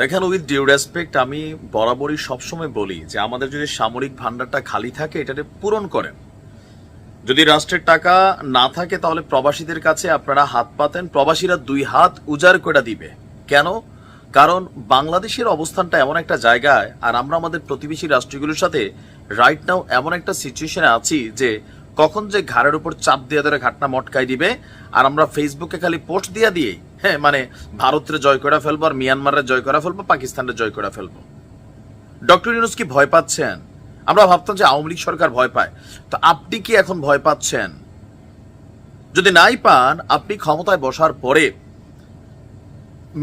দেখেন with due respect, আমি বরাবরই সবসময় বলি যে আমাদের যদি সামরিক ভান্ডারটা খালি থাকে, এটাকে পূরণ করেন। যদি রাষ্ট্রের টাকা না থাকে, তাহলে প্রবাসীদের কাছে আপনারা হাত পাতেন, প্রবাসীরা দুই হাত উজাড় করে দিবে। কেন? কারণ বাংলাদেশের অবস্থানটা এমন একটা জায়গায়, আর আমরা আমাদের প্রতিবেশী রাষ্ট্রগুলোর সাথে রাইট নাও এমন একটা সিচুয়েশনে আছি যে কখন যে ঘাড়ের উপর চাপ দিয়ে ধরে ঘাটনা মটকাই দিবে, আর আমরা ফেসবুকে খালি পোস্ট দিয়া দিয়ে হ্যাঁ মানে ভারতের জয় করে ফেলব আর মিয়ানমারের জয় করে ফেলব, পাকিস্তানের জয় করে ফেলব। ডক্টর ইউনুস কি ভয় পাচ্ছেন? আমরা ভাবতাম যে আওয়ামী লীগ সরকার ভয় পায়। তো আপনি কি এখন ভয় পাচ্ছেন? যদি নাই পান, আপনি ক্ষমতায় বসার পরে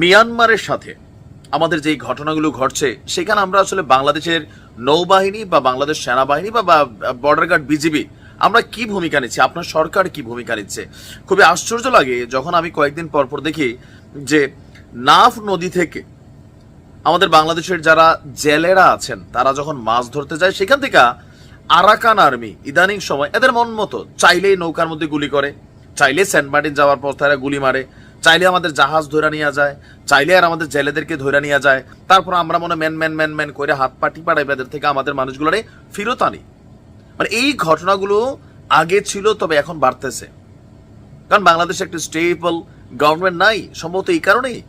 মিয়ানমারের সাথে আমাদের যেই ঘটনাগুলো ঘটছে, সেখানে আমরা আসলে বাংলাদেশের নৌবাহিনী বা বাংলাদেশ সেনাবাহিনী বা বর্ডার গার্ড বিজিবি আমরা কি ভূমিকা নিচ্ছি? আপনার সরকার কি ভূমিকা নিচ্ছে? খুবই আশ্চর্য লাগে যখন আমি কয়েকদিন পর পর দেখি যে নাফ নদী থেকে আমাদের বাংলাদেশের যারা জেলেরা আছেন, তারা যখন মাছ ধরতে যায়, সেখান থেকে আরাকান আর্মি ইদানিং সময় এদের মন মতো চাইলেই নৌকার মধ্যে গুলি করে চাইলে সেন্ট মার্টিন যাওয়ার পর তারা গুলি মারে, চাইলে আমাদের জাহাজ ধরে নিয়ে যায়, চাইলে আর আমাদের জেলেদেরকে ধরে নিয়ে যায়। তারপর আমরা মনে ম্যান ম্যান ম্যান ম্যান করে হাত পাটি পাড়াই এদের থেকে আমাদের মানুষগুলোরে ফিরত আনি। মানে এই ঘটনাগুলো আগে ছিল, তবে এখন বাড়তেছে। কারণ বাংলাদেশে একটা স্টেবল গভর্নমেন্ট নাই, সম্ভবত এই কারণেই।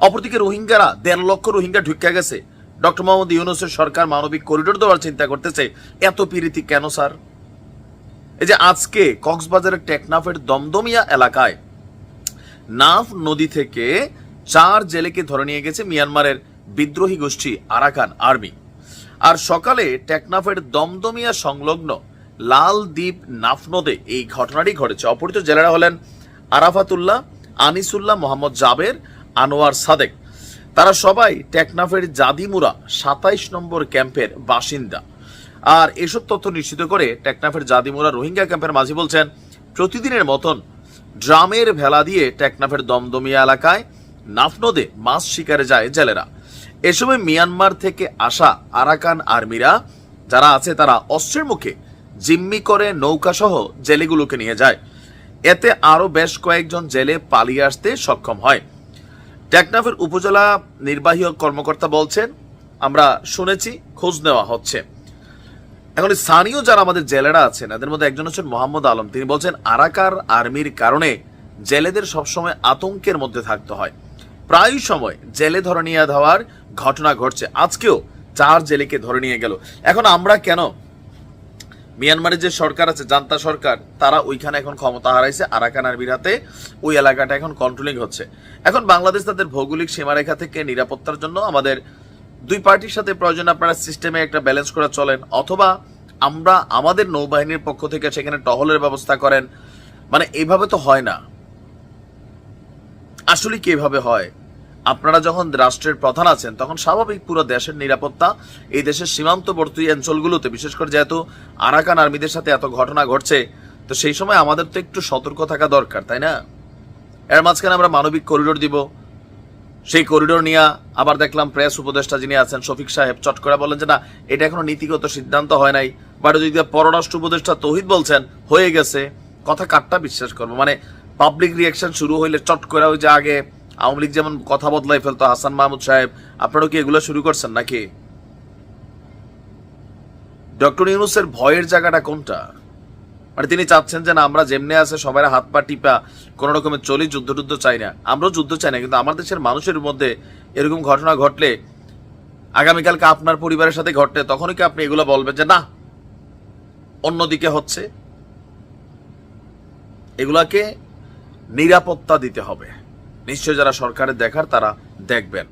অপরদিকে রোহিঙ্গারা, দেড় লক্ষ রোহিঙ্গা ঢুকে গেছে। ডক্টর মোহাম্মদ ইউনুসের সরকার মানবিক করিডোর দেওয়ার চিন্তা করতেছে, এত পিরিতি কেন, স্যার? এই যে আজকে কক্সবাজারের টেকনাফের দমদমিয়া এলাকায় নাফ নদী থেকে চার জেলেকে ধরে নিয়ে গেছে মিয়ানমারের বিদ্রোহী গোষ্ঠী আরাকান আর্মি। আর সকালে টেকনাফের দমদমিয়া সংলগ্ন লাল দ্বীপ নাফ নদে এই ঘটনাটি ঘটেছে। অপহৃত জেলেরা হলেন আরাফাতুল্লাহ, আনিসুল্লাহ, মোহাম্মদ জাবের, আনোয়ার সাদেক। তারা সবাই টেকনাফের জাদিমুরা সাতাইশ নম্বর ক্যাম্পের বাসিন্দা। আর এসব তথ্য নিশ্চিত করে টেকনাফের জাদিমুরা রোহিঙ্গা ক্যাম্পের মাঝি বলছেন, প্রতিদিনের মতন ড্রামের ভেলা দিয়ে টেকনাফের দমদমিয়া এলাকায় নাফ নদে মাছ শিকারে যায় জেলেরা। এ সময় মিয়ানমার থেকে আসা আরাকান আর্মিরা যারা আছে তারা অস্ত্রের মুখে জিম্মি করে নৌকা সহ জেলেগুলোকে নিয়ে যায়। এতে আরও বেশ কয়েকজন জেলে পালিয়ে আসতে সক্ষম হয়। টেকনাফের উপজেলা নির্বাহী কর্মকর্তা বলছেন, আমরা শুনেছি, খোঁজ নেওয়া হচ্ছে। এখন স্থানীয় যারা আমাদের জেলেরা আছেন, এদের মধ্যে একজন হচ্ছেন মোহাম্মদ আলম। তিনি বলছেন, আরাকার আর্মির কারণে জেলেদের সবসময় আতঙ্কের মধ্যে থাকতে হয়। প্রায় সময় জেলে ধরে নিয়ে যাওয়ার ঘটনা ঘটছে। আজকেও চার জেলেকে ধরে নিয়ে গেল। এখন আমরা কেন? মিয়ানমারের যে সরকার আছে, জান্তা সরকার, তারা ওইখানে এখন ক্ষমতা হারাইছে, আরাকান আর্মির হাতে ওই এলাকাটা এখন কন্ট্রোলিং হচ্ছে। এখন বাংলাদেশ তাদের ভৌগোলিক সীমারেখা থেকে নিরাপত্তার জন্য আমাদের দুই পার্টির সাথে প্রয়োজন আপনারা সিস্টেমে একটা ব্যালেন্স করে চলেন, অথবা আমরা আমাদের নৌবাহিনীর পক্ষ থেকে সেখানে টহলের ব্যবস্থা করেন। মানে এভাবে তো হয় না। আসলে কি এভাবে হয়? আপনারা যখন রাষ্ট্রের প্রধান আছেন, তখন স্বাভাবিক পুরো দেশের নিরাপত্তা এই দেশের সীমান্তবর্তী অঞ্চলগুলোতে, বিশেষ করে যেহেতু আরাকান আর্মিদের সাথে এত ঘটনা ঘটছে, তো সেই সময় আমাদের তো একটু সতর্ক থাকা দরকার, তাই না? এর মাঝখানে আমরা মানবিক করিডোর দিব। সেই করিডোর নিয়ে আবার দেখলাম প্রেস উপদেষ্টা যিনি আছেন, শফিক সাহেব, চট করে বলেন যে, না, এটা এখনও নীতিগত সিদ্ধান্ত হয় নাই। বাট যদি পররাষ্ট্র উপদেষ্টা তহিদ বলছেন, হয়ে গেছে। কথা কাটটা বিশ্বাস করব। মানে পাবলিক রিয়াকশন শুরু হইলে চট করে ওই যে আগে আওয়ামী লীগ যেমন কথা বদলাই ফেলতো, হাসান মাহমুদ সাহেব, আপনারাও কি এগুলো শুরু করছেন নাকি? ডক্টর ইউনুসের ভয়ের জায়গাটা কোনটা? মানে তিনি চাচ্ছেন যে না, আমরা যেমনি আছে সবাই হাত পা টিপা, কোন রকমের চলি, যুদ্ধ টুদ্ধ চাই না। আমরাও যুদ্ধ চাই না, কিন্তু আমার দেশের মানুষের মধ্যে এরকম ঘটনা ঘটলে, আগামীকালকে আপনার পরিবারের সাথে ঘটলে, তখনই কি আপনি এগুলো বলবেন যে না, অন্যদিকে হচ্ছে? এগুলাকে নিরাপত্তা দিতে হবে। নিশ্চয় যারা সরকারের দেখার তারা দেখবেন।